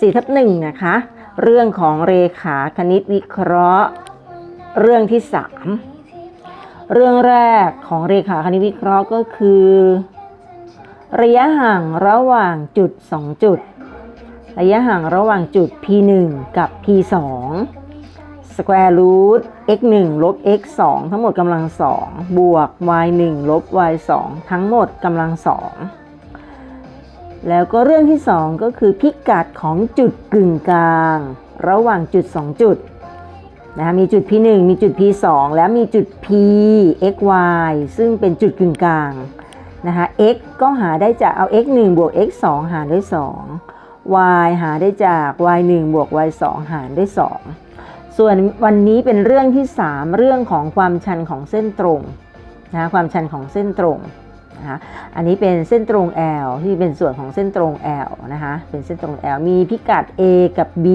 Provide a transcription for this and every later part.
สี่ทับหนึ่งนะคะ เรื่องของเรขาคณิตวิเคราะห์ เรื่องที่สามเรื่องแรกของเรขาคณิตวิเคราะห์ก็คือ ระยะห่างระหว่างจุดสองจุด ระยะห่างระหว่างจุด p1 กับ p2 square root x 1ลบ x 2ทั้งหมดกำลังสองบวก y 1ลบ y 2ทั้งหมดกำลังสอง แล้วก็เรื่องที่ 2 ก็คือพิกัดของจุดกึ่งกลาง ระหว่างจุด 2 จุดนะคะมีจุด p1 มีจุด p2 แล้วมีจุด p x y ซึ่งเป็นจุดกึ่งกลางนะคะ x ก็หาได้จากเอา x 1บวก x 2หารด้วย 2 y หาได้จาก y 1บวก y 2หารด้วย 2 ส่วนวันนี้เป็นเรื่องที่ 3 เรื่องของความชันของเส้นตรงนะคะความชันของเส้นตรง นะคะอันนี้เป็นเส้นตรง L ที่เป็นส่วนของเส้นตรง L นะคะเป็นเส้นตรง L มีพิกัด A กับ B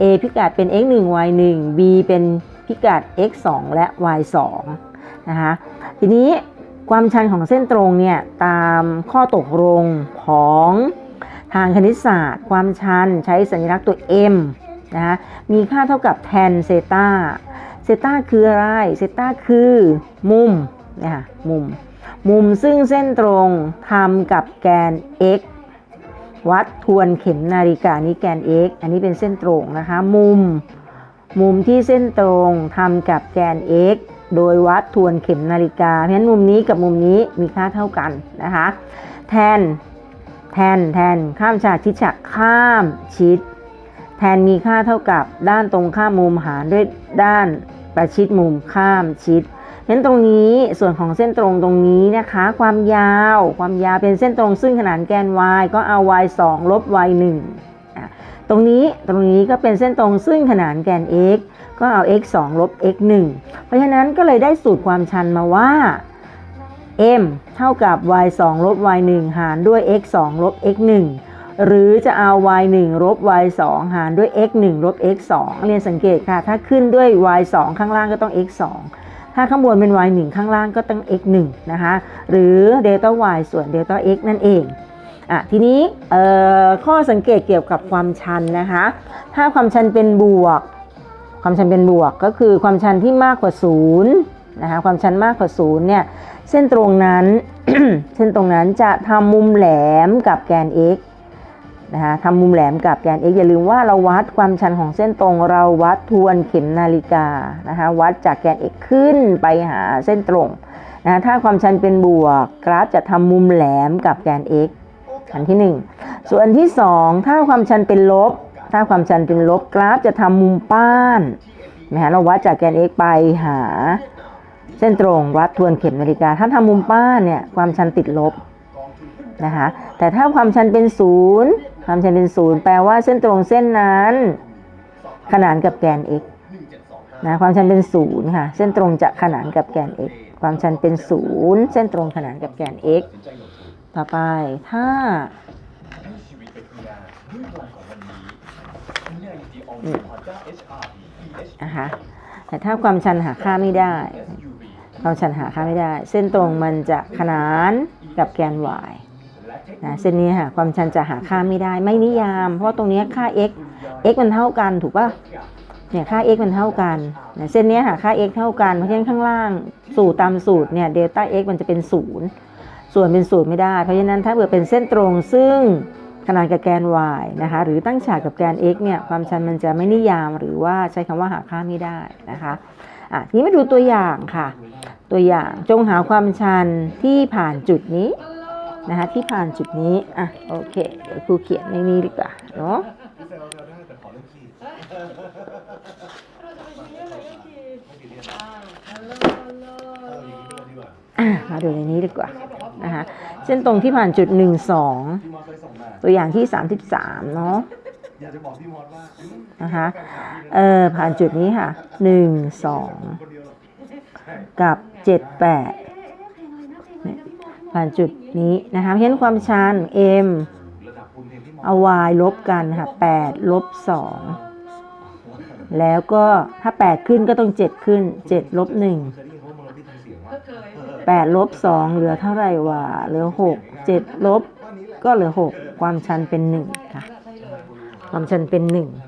A พิกัดเป็น x 1 y 1 B เป็นพิกัด x 2และ y 2นะคะทีนี้ความชันของเส้นตรงเนี่ยตามข้อตกลงของทางคณิตศาสตร์ ความชันใช้สัญลักษณ์ตัว m นะคะมีค่าเท่ากับ tan เซตาเซตาคืออะไร เซตาคือมุมนะคะมุม มุมซึ่งเส้นตรงทำกับแกน x วัดทวนเข็มนาฬิกานี้แกน x อันนี้เป็นเส้นตรงนะคะ มุม มุมที่เส้นตรงทำกับแกน x โดยวัดทวนเข็มนาฬิกา เพราะฉะนั้นมุมนี้กับมุมนี้มีค่าเท่ากันนะคะ แทน แทน แทน ข้ามฉากชิดฉากข้ามชิด แทนมีค่าเท่ากับด้านตรงข้ามมุมหารด้วยด้านประชิดมุมข้ามชิด เห็นตรงนี้ส่วนของเส้นตรงตรงนี้นะคะ ความยาว ความยาวเป็นเส้นตรงซึ่งขนานแกน y ก็เอา y 2ลบ y 1อะตรงนี้ตรงนี้ก็เป็นเส้นตรงซึ่งขนานแกน x ก็เอา x 2ลบ x 1เพราะฉะนั้นก็เลยได้สูตรความชันมาว่า m เท่ากับ y 2ลบ y 1หารด้วย x 2ลบ x 1หรือจะเอา y 1ลบ y 2หารด้วย x 1ลบ x 2เรียนสังเกตค่ะ ถ้าขึ้นด้วย y 2ข้างล่างก็ต้อง x 2 ถ้าข้างบนเป็น y 1ข้างล่างก็ต้อง x 1นะคะ หรือเดลต้า y ส่วนเดลต้า x นั่นเองอะทีนี้ข้อสังเกตเกี่ยวกับความชันนะคะ ถ้าความชันเป็นบวก ความชันเป็นบวกก็คือความชันที่มากกว่า0นะคะความชันมากกว่า0เนี่ยเส้นตรงนั้น เส้นตรงนั้นจะทำมุมแหลมกับแกน x นะคะทำมุมแหลมกับแกน x อย่าลืมว่าเราวัดความชันของเส้นตรง เราวัดทวนเข็มนาฬิกานะคะวัดจากแกน x ขึ้นไปหาเส้นตรงนะถ้าความชันเป็นบวก กราฟจะทำมุมแหลมกับแกน x อันที่ 1 ส่วนอันที่ 2 ถ้าความชันเป็นลบ ถ้าความชันเป็นลบกราฟจะทำมุมป้านนะคะเราวัดจากแกน x ไปหา เส้นตรงวัดทวนเข็มนาฬิกา ถ้าทำมุมป้านเนี่ยความชันติดลบ นะคะแต่ถ้าความชันเป็นศูนย์ความชันเป็นศูนย์แปลว่าเส้นตรงเส้นนั้น ขนานกับแกน x นะความชันเป็นศูนย์ค่ะเส้นตรงจะขนานกับแกน x ความชันเป็นศูนย์เส้นตรงขนานกับแกน x ต่อไปถ้าชีวิตไปข้างหน้าด้วยพลังขอะคะแต่ถ้าความชันหาค่าไม่ได้ความชันหาค่าไม่ได้ เส้นตรงมันจะขนานกับแกน y นะเส้นนี้ค่ะความชันจะหาค่าไม่ได้ ไม่นิยาม เพราะตรงนี้ค่า x x มันเท่ากันถูกป่ะเนี่ยค่า x มันเท่ากันนะเส้นนี้หาค่า x เท่ากันเพราะฉะนั้นข้างล่างสูตรตามสูตรเนี่ยเดลต้า x มันจะเป็นศูนย์ส่วนเป็นศูนย์ไม่ได้ เพราะฉะนั้นถ้าเกิดเป็นเส้นตรงซึ่งขนานกับแกน y นะคะหรือตั้งฉากกับแกน x เนี่ยความชันมันจะไม่นิยามหรือว่าใช้คำว่าหาค่าไม่ได้นะคะอะทีนี้มาดูตัวอย่างค่ะ ตัวอย่างจงหาความชันที่ผ่านจุดนี้ นะคะที่ผ่านจุดนี้ อะ โอเคเดี๋ยวครูเขียนในนี้ดีกว่าเนาะมาดูในนี้ดีกว่านะคะเส้นตรงที่ผ่านจุด 1 2พี่มอสเคยส่งตัวอย่างที่ 33 เนาะอยากจะบอกพี่มอสว่านะคะเออผ่านจุดนี้ค่ะ 1 2คนเดียวหรอกกับ 78เนี่ย ผ่านจุดนี้นะคะเพราะนนความชัน m เอา y ลบกันค่ะ8ลบ2แล้วก็ถ้า 8 ขึ้นก็ต้อง 7 ขึ้น 7 ลบ 1 8 ลบ 2 เหลือเท่าไหร่วะเหลือ 6 7 ลบก็เหลือ 6 ความชันเป็น 1 ค่ะ ความชันเป็น 1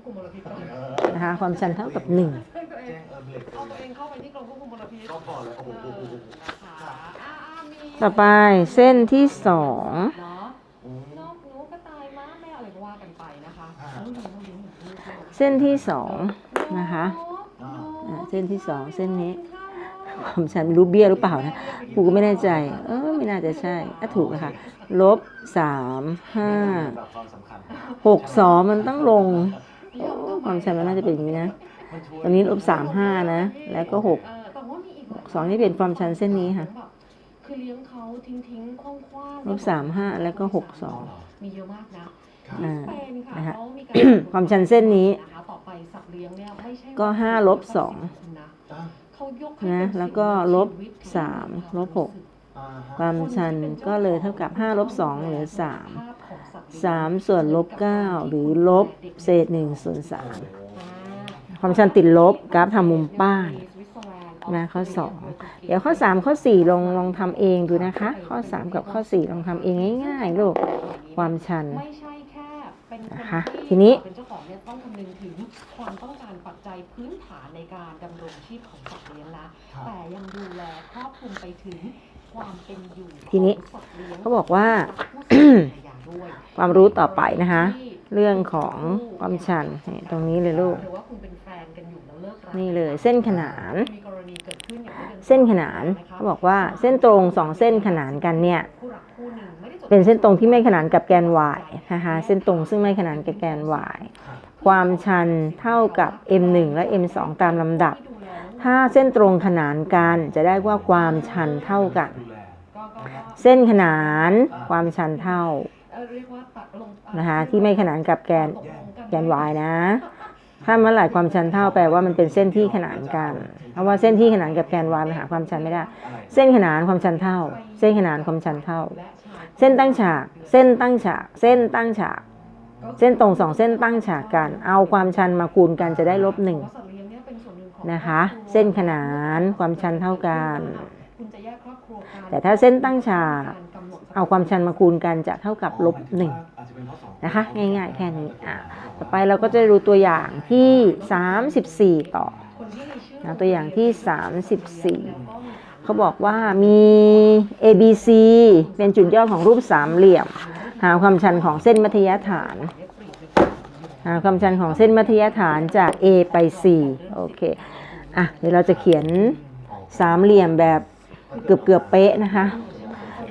บคุมมลพิษก่อนเออนะคะความชันเท่ากับหนึ่งแจ้งตัวเอแจ้งงเออเบรกเอาตัวเองเข้าไปที่กรมควบคุมมลพิษก็พอเลยโอ้โหเออนะคะอ่าๆมีต่อไปเส้นที่สองเนาะโอ้นกหนูกระต่ายม้าแมวอะไรก็ว่ากันไปนะคะต้องดูต้องดูต้องดูเส้นที่สองนะคะนกอ่าเส้นที่สองเส้นนี้ ความชันไม่รู้เบี้ยหรือเปล่านะครูก็ไม่แน่ใจ เออไม่น่าจะใช่อะถูกนะคะลบสามห้าแบบความสำคัญ หกสองมันต้องลงโอ้ ความชันมันน่าจะเป็นอย่างนี้นะมันช่วยตอนนี้ลบสามห้านะ แล้วก็หกเออแต่ว่ามีอีกแบบสองนี่เป็นความชันเส้นนี้ค่ะแบบคือเลี้ยงเขาทิ้งทิ้งๆคว้างคว้างลบสามห้าแล้วก็หกสองมีเยอะมากนะอ่าที่สเปนค่ะนะคะเขามีการความชันเส้นนี้นะคะต่อไปสัตว์เลี้ยงเนี่ยไม่ใช่ก็ห้าลบสองนะอะเขายกให้นะเป็นแล้วก็ลบสามลบหกอ่าฮะ ความชันก็เลยเท่ากับ 5 ลบ 2 เหลือ3ภาพของสัตว์เลี้ยง3ส่วนลบ 9 หรือลบเศษ 1 ส่วนอ่า3ความชันติดลบกราฟทำมุมป้านนะข้อ 2 เดี๋ยวข้อ 3 ข้อ 4 ลองลองทำเองดูนะคะ ข้อ 3 กับข้อ 4 ลองทำเองง่ายๆลูกความชันไม่ใช่แค่เป็นคนนะคะที่ทีนี้เป็นเจ้าของเนี่ยต้องคำนึงถึงความต้องการปัจจัยพื้นฐานในการดำรงชีพของสัตว์เลี้ยงนะแต่ยังดูแลครอบคลุมไปถึง ความเป็นอยู่ทีนี้ของสัตว์เลี้ยงเขาบอกว่าผู้สูงอายุด้วยความรู้ต่อไปนะคะ เรื่องของความชันนี่ตรงนี้เลยลูกหรือว่าคุณเป็นแฟนกันอยู่แล้วเลิกรานี่เลยเส้นขนานมีกรณีเกิดขึ้นอย่างไม่ป็เส้นขนานเขาบอกว่าเส้นตรงสองเส้นขนานกันเนี่ยคู่รักคู่หนึ่งไม่ได้จดเป็นเส้นตรงที่ไม่ขนานกับแกน y นะคะเส้นตรงซึ่งไม่ขนานกับแกน y ความชันเท่ากับ m1 และ m2 ตามลำดับดูแลน้อง ถ้าเส้นตรงขนานกันจะได้ว่าความชันเท่ากัน เส้นขนานความชันเท่านะคะที่ไม่ขนานกับแกนตกนแกน y นะ ถ้าเมื่อไหร่ความชันเท่าแปลว่ามันเป็นเส้นที่ขนานกัน เพราะว่าเส้นที่ขนานกับแกน y มันหาความชันไม่ได้ เส้นขนานความชันเท่า เส้นขนานความชันเท่า เส้นตั้งฉาก เส้นตั้งฉาก เส้นตั้งฉาก เส้นตรงสองเส้นตั้งฉากกัน เอาความชันมาคูณกันจะได้ลบหนึ่ง นี่ยเป็นส่วนหนึ่งของนะคะครอบครัวเส้นขนานความชันเท่ากันคุณจะแยกครอบครัวกันแต่ถ้าเส้นตั้งฉากกำหนดเอาความชันมาคูณกันจะเท่ากับลบหนึ่งอาจจะเป็นเพราะสองนะคะ ง่ายๆ แค่นี้อะต่อไปเราก็จะดูตัวอย่างที่ 34 ต่อคนที่มีชื่อนะตัวอย่างที่ 34แล้วก็มีเขาบอกว่ามี A B C เป็นจุดย่อของรูปสามเหลี่ยม หาความชันของเส้นมัธยฐานหา ความชันของเส้นมัธยฐานจาก A ไป C โอเคอะเดี๋ยวเราจะเขียนสามเหลี่ยมแบบเกือบเกือบเป๊ะนะคะ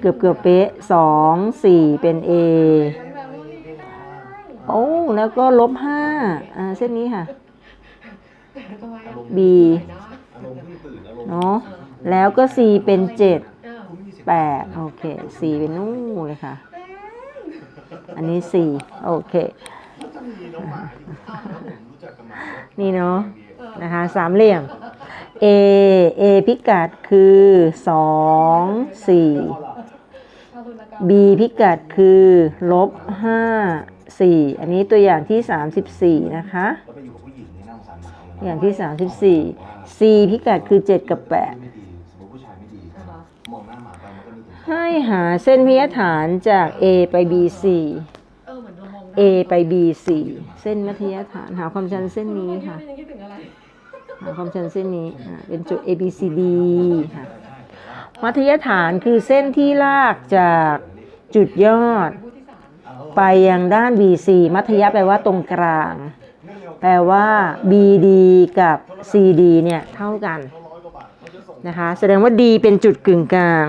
เกือบเกือบเป๊ะสองสี่เป็น A โอ้แล้วก็ลบห้าอ่าเส้นนี้ค่ะ B เนาะแล้วก็ C เป็นเจ็ดแปดโอเคสี่เป็นนู่นเลยค่ะ อันนี้สี่โอเค นี่เนาะนะคะสามเหลี่ยม A A พิกัดคือสองสี่ B พิกัดคือลบห้าสี่อันนี้ตัวอย่างที่สามสิบสี่นะคะอย่างที่สามสิบสี่ C พิกัดคือเจ็ดกับแปดให้หาเส้นพิยฐานจาก A ไป B 4 A ไป B C เส้นมัธยฐานหาความชันเส้นนี้ค่ะยังคิดถึงอะไรหาความชันเส้นนี้อ่าเป็นจุด A B C D ค่ะ มัธยฐานคือเส้นที่ลากจากจุดยอดผู้ที่สามไปยังด้าน B C มัธยะแปลว่าตรงกลาง แปลว่า B D กับ C D เนี่ยเท่ากันนะคะแสดงว่า D เป็นจุดกึ่งกลาง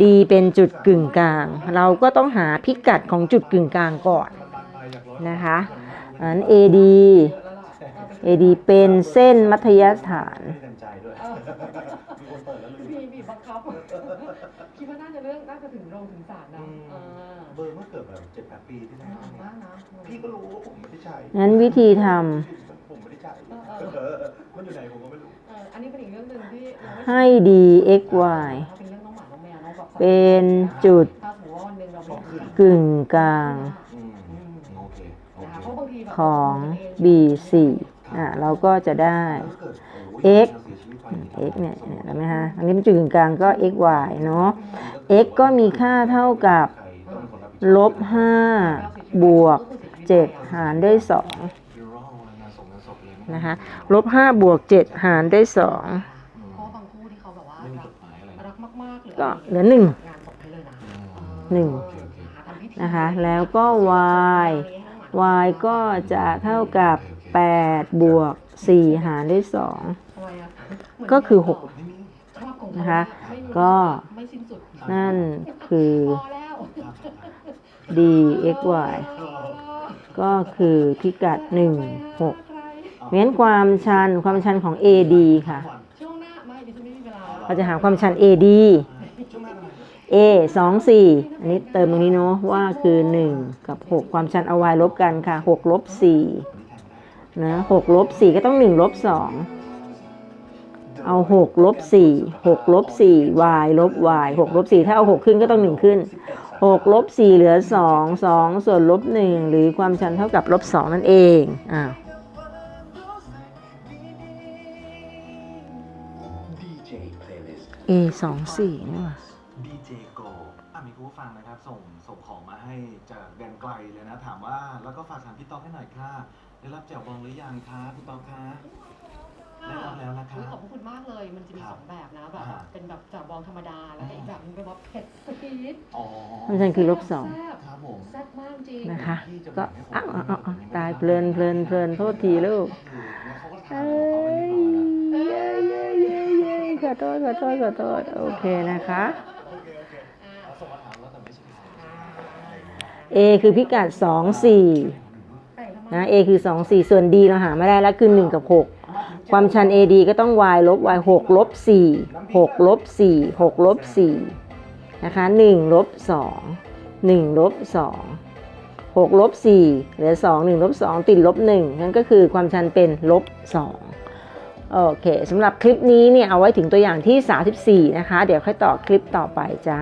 D เป็นจุดกึ่งกลาง เราก็ต้องหาพิกัดของจุดกึ่งกลางก่อน นะคะอัน AD AD เป็นเส้นมัธยฐานไม่เต็มใจด้วยมีคนเปิดแล้วลืมบีบีบบังคับคิดว่าน่าจะเรื่องน่าจะถึงโรงถึงศาลนะเออเบอร์เมื่อเกิดแบบเจ็ดแปดปีที่แล้วนานมากนะพี่ก็รู้ว่าผมไม่ได้ใช้งั้นวิธีทผมไม่ได้ใช้เออมันอยู่ไหนผมก็ไม่รู้เอออันนี้เป็นอีกเรื่องหนึ่งที่ยังไม่ำให้ D X Y เป็นเรื่องน้องหมาน้องแมวน้องแบบเป็นจุดถ้าสมมติว่าวันหนึ่งเราไม่กึ่งกลาง ของ B C อะเราก็จะได้ถ้าเกิดโอ้ย X เราเสียชีวิตไป x เนี่ยเนี่ยเห็นไหมฮะอันนี้เป็นจุดกึ่งกลางก็ x y เนาะ x ก็มีค่าเท่ากับใครต้องเป็นคนรับผิดชอบลบ5บวก7หารด้วย2ฟิวรอลงานศพงานศพเลยนะคะลบ5บวก7หารด้วยเพราะบางคู่ที่เขาแบบว่าไม่มีรักกฎหมายอะไรรักมากๆเลย2ก็เหลือ1งานศพให้เลยนะหนึ่งเออหาทำพิธีนะคะ แล้วก็ y y ก็จะเท่ากับ 8 บวก 4 หารด้วย2ทำไมอะเหมืนก็คือหกชอบของนะคะไม่มีก็ไม่สิ้นสุดนั่นคือพอแล้ว d x y ก็คือพิกัด 1 6งั้นความชันความชันของ AD ค่ะช่วงหน้าไม่ดิฉันไม่มีเวลาเราจะหาความชัน AD A 2 4 อันนี้เติมตรงนี้เนาะว่าคือ 1 กับ 6 ความชันเอา y ลบกันค่ะ6ลบ4นะ6ลบ4ก็ต้อง1ลบ2เอา6ลบ4 6ลบ4 y ลบ y 6ลบ4ถ้าเอา 6 ขึ้นก็ต้อง 1 ขึ้น6ลบ4เหลือ 2 2 ส่วนลบ 1 หรือความชันเท่ากับลบ 2 นั่นเองอ้าวเจเพลย์ลิสต์ A 2 4นี่หว่า ฟังนะครับ ส่งส่งของมาให้จากแดนไกลเลยนะ ถามว่าแล้วก็ฝากถามพี่ต๊อกให้หน่อยค่ะ ได้รับแจ่วบองหรือยังคะพี่ต๊อกคะได้รับแล้วนะคะขอบพระคุณมากเลย มันจะมีครับสองแบบนะแบบอ่าเป็นแบบจ่าบองธรรมดาแล้วก็อีกแบบนึงเป็นแบบเผ็ดซีดอ๋อความชันคือลบ2แซ่บครับผมแซ่บมากจริงนะคะก็อ้าวอ้าวอ้าวอ้าวตายเพลินเพลินเพลินโทษทีลูกก็คือเนี่ยเขาก็ทานเอ้ของเขาไปเรียบร้อยแล้วยเย้เย้เย้ขอโทษขอโทษขอโทษโอเคนะคะ เอาส่งมาถามแล้วแต่ไม่ใช่ถาม A คือพิกัด 2 4นะ A คือ 2 4 ส่วน D เราหาไม่ได้แล้วคือ 1 กับ 6 ความชัน AD ก็ต้อง y ลบ y 6ลบ4 6ลบ4 6ลบ4นะคะ1ลบ2 1ลบ2 6ลบ4เหลือ 2 1ลบ2 ติดลบ1นั่นก็คือความชันเป็นลบ2โอเคสำหรับคลิปนี้เนี่ยเอาไว้ถึงตัวอย่างที่ 34 นะคะ เดี๋ยวค่อยต่อคลิปต่อไปจ้า